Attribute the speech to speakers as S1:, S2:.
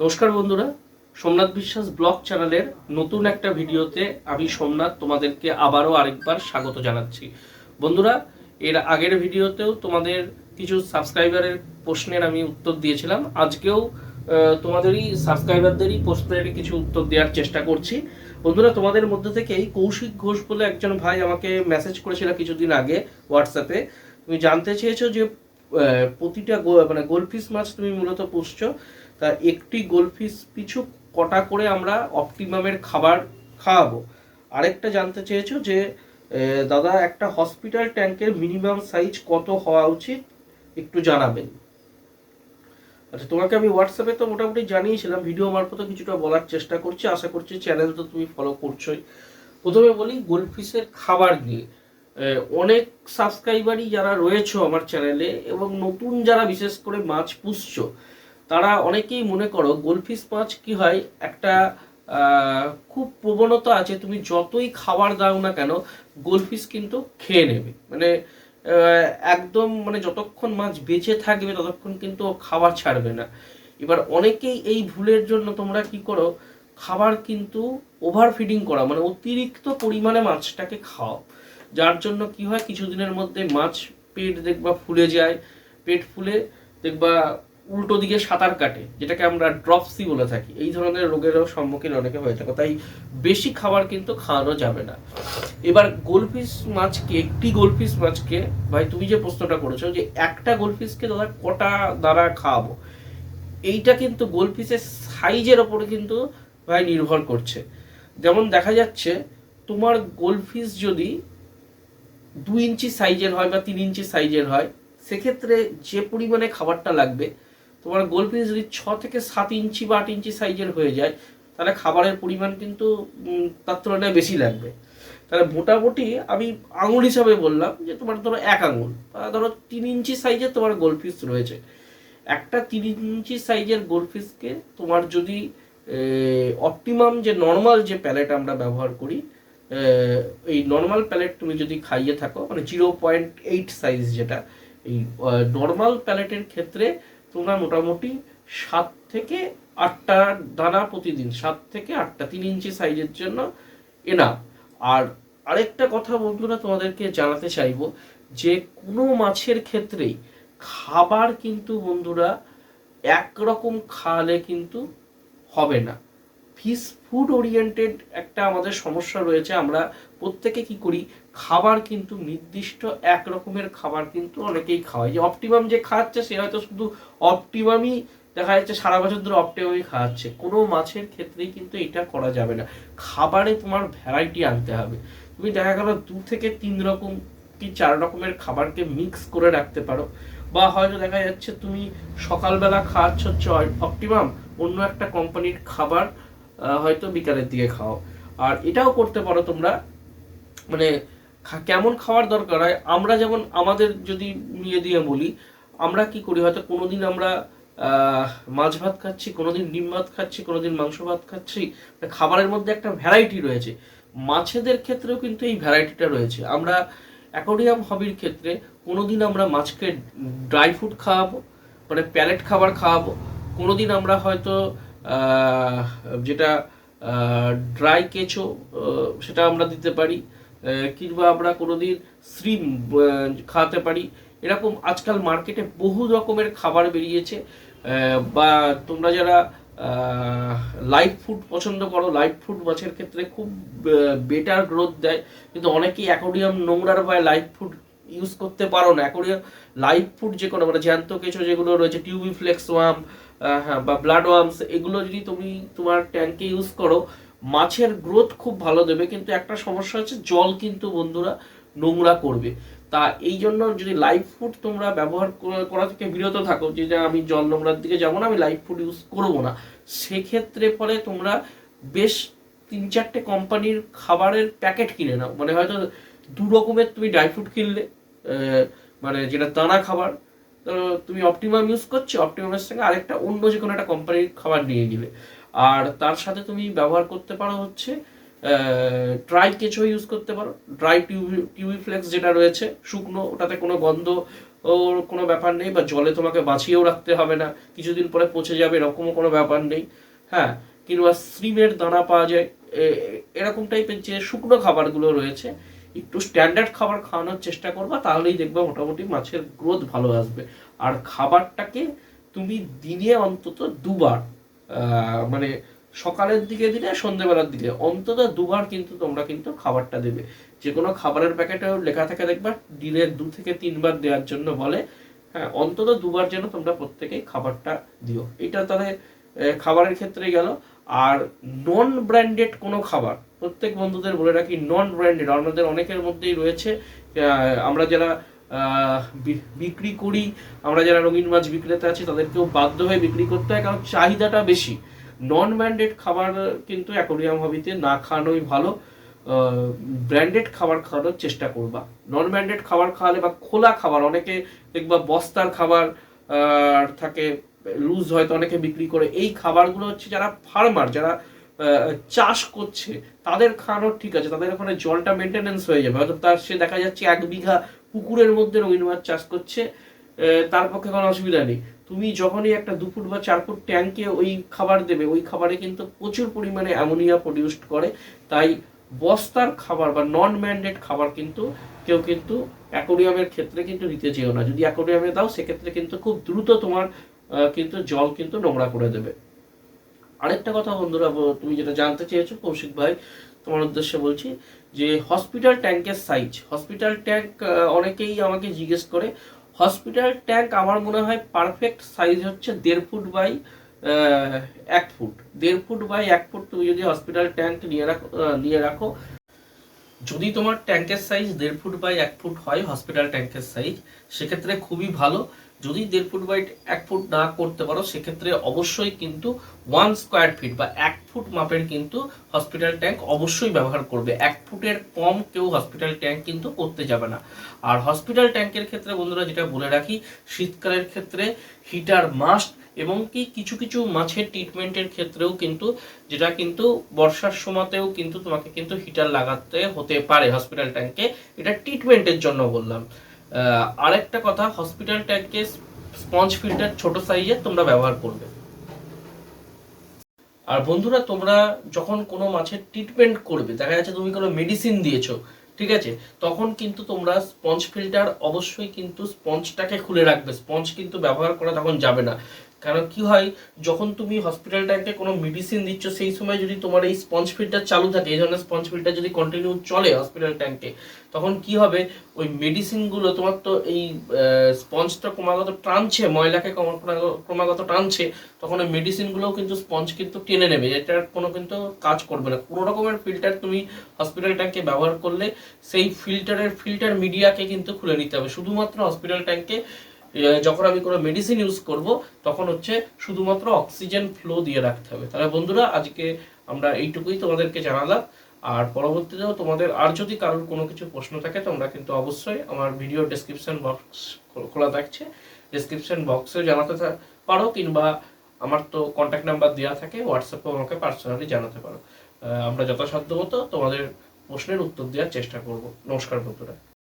S1: নমস্কার বন্ধুরা, সোমনাথ বিশ্বাস ব্লগ চ্যানেলের নতুন একটা ভিডিওতে আমি সোমনাথ তোমাদেরকে আবারও আরেকবার স্বাগত জানাচ্ছি। বন্ধুরা, এর আগের ভিডিওতেও তোমাদের কিছু সাবস্ক্রাইবারের প্রশ্নের আমি উত্তর দিয়েছিলাম। আজকেও তোমাদেরই সাবস্ক্রাইবারদেরই প্রশ্নের কিছু উত্তর দেওয়ার চেষ্টা করছি। বন্ধুরা, তোমাদের মধ্যে থেকেই কৌশিক ঘোষ বলে একজন ভাই আমাকে মেসেজ করেছিল কিছুদিন আগে হোয়াটসঅ্যাপে তুমি জানতে চেয়েছো যে প্রতিটা মানে গোলফিশ মাছ তুমি মূলত পুষছো। তা একটি গোলফিশ পিছু কটা করে আমরা অপটিমামের খাবার খাওয়াবো। আরেকটা জানতে চেয়েছো যে দাদা, একটা হসপিটাল ট্যাঙ্কের মিনিমাম সাইজ কত হওয়া উচিত? একটু জানাবেন। আচ্ছা তোমাকে আমি হোয়াটসঅ্যাপে তো মোটামুটি জানিয়েছিলাম ভিডিও মারফত কিছুটা বলার চেষ্টা করছি। আশা করছি চ্যানেল তো তুমি ফলো করছোই। প্রথমে বলি গোলফিশের খাবার নিয়ে। অনেক সাবস্ক্রাইবারই যারা রয়েছে আমার চ্যানেলে এবং নতুন যারা বিশেষ করে মাছ পুষছো তারা অনেকেই মনে করো গোলফিশ মাছ কি হয়, একটা খুব প্রবণতা আছে, তুমি যতই খাবার দাও না কেন গোলফিশ কিন্তু খেয়ে নেবে। মানে একদম মানে যতক্ষণ মাছ বেঁচে থাকবে, ততক্ষণ কিন্তু খাবার ছাড়বে না। এবার অনেকেই এই ভুলের জন্য তোমরা কি করো, খাবার কিন্তু ওভার ফিডিং করা মানে অতিরিক্ত পরিমাণে মাছটাকে খাও। যার জন্য কি হয়, কিছুদিনের মধ্যে মাছ পেট দেখবা ফুলে যায়, পেট ফুলে দেখবা উল্টো দিকে সাঁতার কাটে, যেটাকে আমরা ড্রপসি বলে থাকি। এই ধরনের রোগেরও সম্মুখীন অনেকে হয়ে থাকে, তাই বেশি খাবার কিন্তু খাওয়ানো যাবে না। এবার গোলফিশ মাছকে, একটি গোলফিশ মাছকে, ভাই তুমি যে প্রশ্নটা করেছ যে একটা গোলফিশকে দাদা কটা দ্বারা খাওয়াবো? এইটা কিন্তু গোলফিশের সাইজের ওপরে কিন্তু ভাই নির্ভর করছে। যেমন দেখা যাচ্ছে, তোমার গোলফিশ যদি দুই ইঞ্চি সাইজের হয় বা তিন ইঞ্চি সাইজের হয়, সেক্ষেত্রে যে পরিমাণে খাবারটা লাগবে তোমার গোলফিশ যদি ছ থেকে সাত ইঞ্চি বা আট ইঞ্চি সাইজের হয়ে যায়, তাহলে খাবারের পরিমাণ কিন্তু তার তুলনায় বেশি লাগবে। তাহলে মোটামুটি আমি আঙুল হিসাবে বললাম যে তোমার ধরো এক আঙুল ধরো তিন ইঞ্চি সাইজের তোমার গোলফিশ রয়েছে। একটা তিন ইঞ্চি সাইজের গোলফিশকে তোমার যদি অপটিমাম যে নর্মাল যে প্যালেট আমরা ব্যবহার করি এই নর্মাল প্যালেট তুমি যদি খাইয়ে থাকো মানে জিরো পয়েন্ট এইট সাইজ যেটা, এই নর্মাল প্যালেটের ক্ষেত্রে তোমরা মোটামুটি সাত থেকে আটটা দানা প্রতিদিন, সাত থেকে আটটা, তিন ইঞ্চি সাইজের জন্য এনা আর আরেকটা কথা বন্ধুরা তোমাদেরকে জানাতে চাইব, যে কোনো মাছের ক্ষেত্রেই খাবার কিন্তু বন্ধুরা একরকম খাওয়ালে কিন্তু হবে না। ফিশ ফুড ওরিয়েন্টেড একটা আমাদের সমস্যা রয়েছে। আমরা প্রত্যেকে কি করি? খাবার কিন্তু নির্দিষ্ট এক রকমের খাবার কিন্তু অনেকেই খাওয়ায়। যে অপটিমাম যে খাওয়াচ্ছে সে হয়তো শুধু অপটিমামই দেখা যাচ্ছে সারা বছর ধরে অপটিমামই খাওয়াচ্ছে কোনো মাছের ক্ষেত্রেই কিন্তু এটা করা যাবে না। খাবারে তোমার ভ্যারাইটি আনতে হবে। তুমি দেখা গেল দু থেকে তিন রকম কি চার রকমের খাবারকে মিক্স করে রাখতে পারো। বা হয়তো দেখা যাচ্ছে তুমি সকালবেলা খাওয়াচ্ছ হচ্ছে অপটিমাম অন্য একটা কোম্পানির খাবার হয়তো বিকালের দিকে খাও। আর এটাও করতে পারো তোমরা। মানে কেমন খাওয়ার দরকার হয়? আমরা যেমন আমাদের যদি নিয়ে দিয়ে বলি, আমরা কি করি? হয়তো কোনোদিন আমরা মাছ ভাত খাচ্ছি, কোনোদিন ডিম ভাত খাচ্ছি, কোনোদিন মাংস ভাত খাচ্ছি। মানে খাবারের মধ্যে একটা ভ্যারাইটি রয়েছে। মাছেদের ক্ষেত্রেও কিন্তু এই ভ্যারাইটিটা রয়েছে। আমরা অ্যাকোরিয়াম হবির ক্ষেত্রে কোনোদিন আমরা মাছকে ড্রাই ফুড খাওয়াবো মানে প্যালেট খাবার খাওয়াবো। কোনোদিন আমরা হয়তো যেটা ড্রাই কেঁচো সেটা আমরা দিতে পারি কিংবা আমরা কোনোদিন শ্রিম খাওয়াতে পারি। এরকম আজকাল মার্কেটে বহু রকমের খাবার বেরিয়েছে বা তোমরা যারা লাইভ ফুড পছন্দ করো লাইভ ফুড মাছের ক্ষেত্রে খুব বেটার গ্রোথ দেয়। কিন্তু অনেকেই অ্যাকোরিয়াম নোংরার ভয়ে লাইভ ফুড ইউজ করতে পারো না। অ্যাকোরিয়াম লাইভ ফুড যে কোনো মানে জ্যান্ত কিছু যেগুলো রয়েছে টিউবিফ্লেক্স ওয়াম হ্যাঁ বা ব্লাড ওয়ার্মস এগুলো যদি তুমি তোমার ট্যাঙ্কে ইউজ করো, মাছের গ্রোথ খুব ভালো দেবে, কিন্তু একটা সমস্যা হচ্ছে জল কিন্তু বন্ধুরা নোংরা করবে। তা এই জন্য যদি লাইভ ফুড তোমরা ব্যবহার করা- থেকে বিরত থাকো, যে আমি জল নোংরার দিকে যাব না, আমি লাইভ ফুড ইউজ করব না। সেক্ষেত্রে পরে তোমরা বেশ তিন চারটে কোম্পানির খাবারের প্যাকেট কিনে নাও। মানে হয়তো দু রকমের তুমি ড্রাই ফ্রুট কিনলে মানে যেটা দানা খাবার তুমি অপটিমাম ইউজ করছ অপটিমামের সঙ্গে আরেকটা অন্য যে কোনো একটা কোম্পানির খাবার নিয়ে নিলে আর তার সাথে তুমি ব্যবহার করতে পারো হচ্ছে ড্রাই কেঁচো ইউজ করতে পারো। ড্রাই টিউবি টিউবিফ্লেক্স যেটা রয়েছে, শুকনো, ওটাতে কোনো গন্ধ ওর কোনো ব্যাপার নেই বা জলে তোমাকে বাঁচিয়েও রাখতে হবে না, কিছুদিন পরে পচে যাবে, এরকমও কোনো ব্যাপার নেই। হ্যাঁ কিংবা শ্রিমের দানা পাওয়া যায় এরকম টাইপের যে শুকনো খাবারগুলো রয়েছে একটু স্ট্যান্ডার্ড খাবার খাওয়ানোর চেষ্টা করবা, তাহলেই দেখবে মোটামুটি মাছের গ্রোথ ভালো আসবে। আর খাবারটাকে তুমি দিনে অন্তত দুবার মানে সকালের দিকে দিলে সন্ধ্যেবেলার দিকে, অন্তত দুবার কিন্তু তোমরা কিন্তু খাবারটা দেবে। যে কোনো খাবারের প্যাকেটে লেখা থাকে, দেখবা দিনে দু থেকে তিনবার দেওয়ার জন্য বলে হ্যাঁ অন্তত দুবার যেন তোমরা প্রত্যেকেই খাবারটা দিও। এটা তাহলে খাবারের ক্ষেত্রে গেল। আর নন ব্র্যান্ডেড কোনো খাবার, প্রত্যেক বন্ধুদের বলে রাখি নন ব্র্যান্ডেড আমাদের অনেকের মধ্যেই রয়েছে আমরা যারা বিক্রি করি, আমরা যারা রঙিন মাছ বিক্রেতা আছি, তাদেরকেও বাধ্য হয়ে বিক্রি করতে হয়, কারণ চাহিদাটা বেশি। নন ব্র্যান্ডেড খাবার কিন্তু অ্যাকোরিয়াম হবিতে না খাওয়ানোই ভালো ব্র্যান্ডেড খাবার খাওয়ানোর চেষ্টা করবা। নন ব্র্যান্ডেড খাবার খাওয়ালে বা খোলা খাবার, অনেকে দেখবা বস্তার খাবার থাকে লুজ হয়তো অনেকে বিক্রি করে। এই খাবারগুলো হচ্ছে যারা ফার্মার যারা চাষ করছে, তাদের খাওয়ানোর ঠিক আছে, তাদের ওখানে জলটা মেনটেনেন্স হয়ে যাবে। হয়তো তার, সে দেখা যাচ্ছে এক বিঘা পুকুরের মধ্যে রঙিন মাছ চাষ করছে তার পক্ষে কোনো অসুবিধা নেই। তুমি যখনই একটা দু ফুট বা চার ফুট ট্যাঙ্কে ওই খাবার দেবে, ওই খাবারে কিন্তু প্রচুর পরিমাণে অ্যামোনিয়া প্রডিউসড করে। তাই বস্তার খাবার বা নন ম্যান্ডেড খাবার কিন্তু কেউ কিন্তু অ্যাকোরিয়ামের ক্ষেত্রে কিন্তু নিতে চেয়েও না। যদি অ্যাকোরিয়ামে দাও, সেক্ষেত্রে কিন্তু খুব দ্রুত তোমার কিন্তু জল কিন্তু নোংরা করে দেবে। আরেকটা কথা বন্ধুরা তুমি যেটা জানতে চেয়েছো, কৌশিক ভাই, তোমার উদ্দেশ্যে বলছি যে হসপিটাল ট্যাঙ্কের সাইজ হসপিটাল ট্যাঙ্ক অনেকেই আমাকে জিজ্ঞেস করে হসপিটাল ট্যাঙ্ক আমার মনে হয় পারফেক্ট সাইজ হচ্ছে দেড় ফুট বাই এক ফুট। দেড় ফুট বাই এক ফুট তুমি যদি হসপিটাল ট্যাঙ্ক নিয়ে রাখো নিয়ে রাখো, যদি তোমার ট্যাঙ্কের সাইজ দেড় ফুট বাই এক ফুট হয় হসপিটাল ট্যাঙ্কের সাইজ সেক্ষেত্রে খুবই ভালো। যদি দেড় ফুট বাই এক ফুট না করতে পারো, সেক্ষেত্রে অবশ্যই কিন্তু ওয়ান স্কোয়ার ফিট বা এক ফুট মাপের কিন্তু হসপিটাল ট্যাঙ্ক অবশ্যই ব্যবহার করবে। এক ফুটের কম কেউ হসপিটাল ট্যাঙ্ক কিন্তু করতে যাবে না। আর হসপিটাল ট্যাঙ্কের ক্ষেত্রে বন্ধুরা যেটা বলে রাখি, শীতকালের ক্ষেত্রে হিটার মাস্ট এবং কি কিছু কিছু মাছের ট্রিটমেন্টের ক্ষেত্রেও কিন্তু যেটা কিন্তু বর্ষার সময়তেও কিন্তু তোমাকে কিন্তু হিটার লাগাতে হতে পারে হসপিটাল ট্যাঙ্কে এটা ট্রিটমেন্টের জন্য বললাম। আরেকটা কথা হসপিটাল ট্যাঙ্কে স্পঞ্জ ফিল্টার ছোট সাইজের তোমরা ব্যবহার করবে। আর বন্ধুরা, তোমরা যখন কোনো মাছের ট্রিটমেন্ট করবে, দেখা যাচ্ছে তুমি কোনো মেডিসিন দিয়েছ, ঠিক আছে? তখন কিন্তু তোমরা স্পঞ্জ ফিল্টার অবশ্যই কিন্তু স্পঞ্জটাকে খুলে রাখবে। স্পঞ্জ কিন্তু ব্যবহার করা তখন যাবে না। কারণ কি হয়, যখন তুমি হসপিটাল ট্যাঙ্কে কোনো মেডিসিন দিচ্ছ, সেই সময় যদি তোমার এই স্পঞ্জ ফিল্টার চালু থাকে, এই ধরনের স্পঞ্জ ফিল্টার যদি কন্টিনিউ চলে হসপিটাল ট্যাঙ্কে তখন কি হবে? ওই মেডিসিনগুলো তোমার তো এই স্পঞ্জটা ক্রমাগত টানছে, ময়লাকে ক্রমাগত- টানছে, তখন ওই মেডিসিনগুলোও কিন্তু স্পঞ্জ কিন্তু টেনে নেবে এটার কোনো কিন্তু কাজ করবে না। কোনো রকমের ফিল্টার তুমি হসপিটাল ট্যাঙ্কে ব্যবহার করলে, সেই ফিল্টারের ফিল্টার মিডিয়াকে কিন্তু খুলে নিতে হবে। শুধুমাত্র হসপিটাল ট্যাঙ্কে যখন আমি কোনো মেডিসিন ইউজ করব, তখন হচ্ছে শুধুমাত্র অক্সিজেন ফ্লো দিয়ে রাখতে হবে। তাহলে বন্ধুরা, আজকে আমরা এইটুকুই তোমাদেরকে জানালাম। আর পরবর্তীতেও তোমাদের আর যদি কারোর কোনো কিছু প্রশ্ন থাকে, তোমরা কিন্তু অবশ্যই আমার ভিডিও ডেসক্রিপশন বক্স খোলা থাকছে। ডেসক্রিপশন বক্সেও জানাতে পারো, কিংবা আমার তো কন্ট্যাক্ট নাম্বার দেওয়া থাকে হোয়াটসঅ্যাপেও আমাকে পার্সোনালি জানাতে পারো। আমরা যথাসাধ্য মতো তোমাদের প্রশ্নের উত্তর দেওয়ার চেষ্টা করব। নমস্কার বন্ধুরা।